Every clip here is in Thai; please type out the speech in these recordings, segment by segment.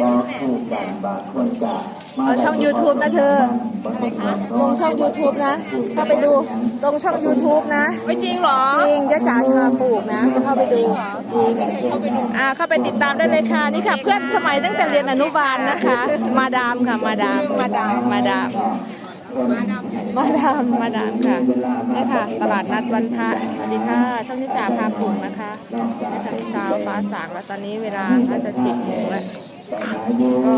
ก็คู่กันบางคนจะเอาช่อง YouTube นะเธอลงช่อง YouTube นะเข้าไปดูลงช่อง YouTube นะไม่จริงเหรอจริงจะจ๋าพาปลูกนะเข้าไปดูจริงอ่าเข้าไปติดตามได้เลยค่ะนี่ค่ะ เพื่อนสมัยตั้งแต่เรียนอนุบาลนะคะ มาดามค่ะมาดามมาดามมาดาม มาดามมาดามค่ะนี่ค่ะ ตลาดนัดวันพระสวัสดีค่ะ ช่องนิจาพาปลูกนะคะนี่ค่ะเช้าฟ้าสางแล้วตอนนี้เวลาน่าจะเจ็ดโมงแล้วก็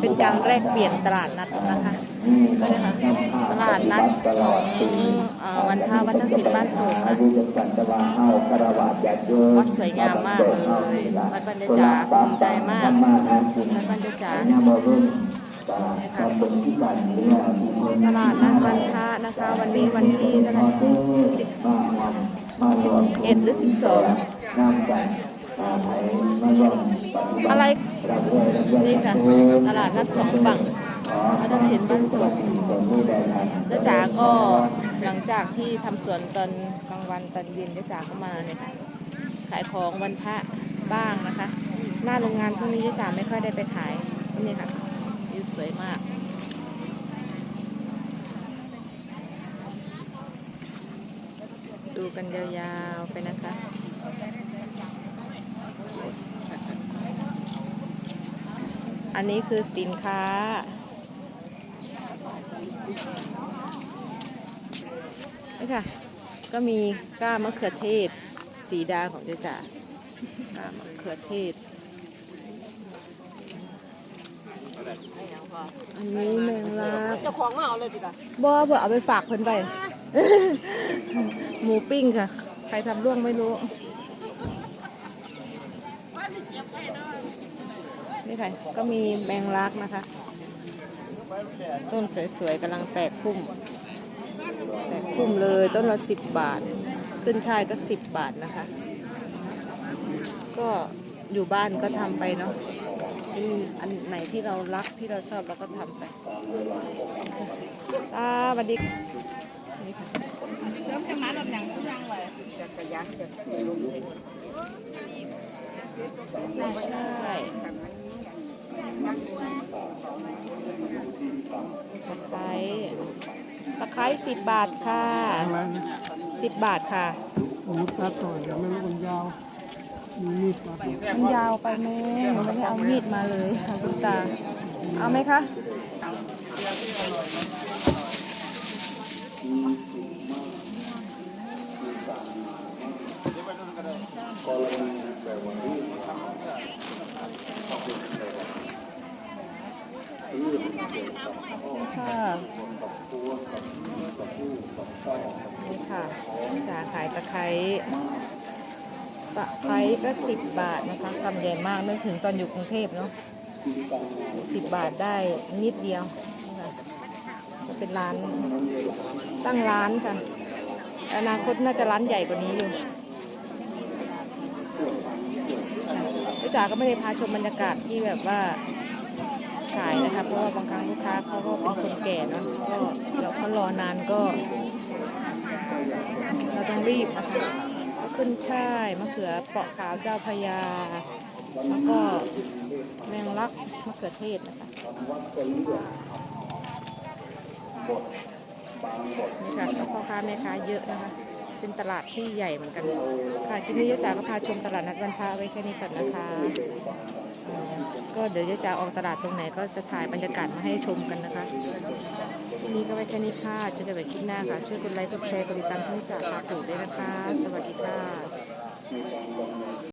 เป็นการแลกเปลี่ยนตลาดนัดนะคะก็เลยค่ะตลาดนัดของวันพระวัฒนศิลป์บ้านสูงค่ะวัดสวยงามมากเลยวัดบรรยากาศภูมิใจมาก บรรยากาศตลาดนัดวันพระนะคะ วันนี้วันที่เท่าไหร่สิบสิบเอ็ดหรือสิบสองอะไรนี่ค่ะตลาดนัดสองฝั่งวัดศิลป์บ้านสูงจ้าจ๋าก็หลังจากที่ทำสวนตอนกลางวันตอนเย็นจ้าจ๋าก็มาเนี่ยค่ะขายของวันพระบ้างนะคะ หน้าโรงงานช่วงนี้จ้าจ๋าไม่ค่อยได้ไปขาย นี่ค่ะวิวสวยมาก ดูกันยาวๆไปนะคะอันนี้คือสินค้า นี่ค่ะ ก็มีก้ามะเขือเทศ สีดาของเจ๊จ๋าก้ามะเขือเทศ อันนี้แมงลักเจ้าของมาเอาเลยดีกว่าบ่บ่เอาไปฝากเพิ่นไปหมูปิ้งค่ะ ใครทำร่วงไม่รู้นี่ค่ะ ก็มีแมงลักนะคะ ต้นสวยๆกำลังแตกพุ่ม แตกพุ่มเลยต้นละสิบบาท ขึ้นช่ายก็สิบบาทนะคะ ก็อยู่บ้านก็ทำไปเนาะ อืมอันไหนที่เรารักที่เราชอบเราก็ทำไปตาสวัสดีนี่ค่ะเริ่มจะมาหลดหนังทุกอย่างเลยจะกระยันจะใช่ตะไคร้ตะไคร้สิบบาทค่ะสิบบาทค่ะผมตัดต่อเดี๋ยวไม่รู้มันยาว มีดมามันยาวไปแม่หนูไม่ได้เอามีดมาเลยค่ะคุณตา เอาไหมคะค่ะนี่ค่ะจ๋าขายตะไคร้ ตะไคร้ก็สิบบาทนะคะกำใหญ่มากนึกถึงตอนอยู่กรุงเทพเนาะสิบบาทได้นิดเดียวจะเป็นร้านตั้งร้านค่ะ อนาคตน่าจะร้านใหญ่กว่านี้อยู่พี่จ๋าก็ไม่ได้พาชมบรรยากาศที่แบบว่าขายนะคะเพราะว่าบางครั้งลูกค้าเขาก็เป็นคนแก่เนาะก็เราเขารอนานก็ เราต้องรีบนะคะ ขึ้นช่ายมะเขือเปราะขาวเจ้าพระยา แล้วก็แมงลักมะเขือเทศนะคะนี่ค่ะก็พ่อค้าแม่ค้าเยอะนะคะ เป็นตลาดที่ใหญ่เหมือนกัน ค่ะที่นี้ยะจ๋าก็พาชมตลาดนัดวันพระไว้แค่นี้ก่อนนะคะ ก็เดี๋ยวยะจ๋าออกตลาดตรงไหนก็จะถ่ายบรรยากาศมาให้ชมกันนะคะ ทีนี้ก็ไว้แค่นี้ค่ะเจอกันใหม่คลิปหน้าค่ะ ช่วยกดไลค์ กดแชร์ กดติดตามช่องจ๋าพาถูกด้วยนะคะ สวัสดีค่ะ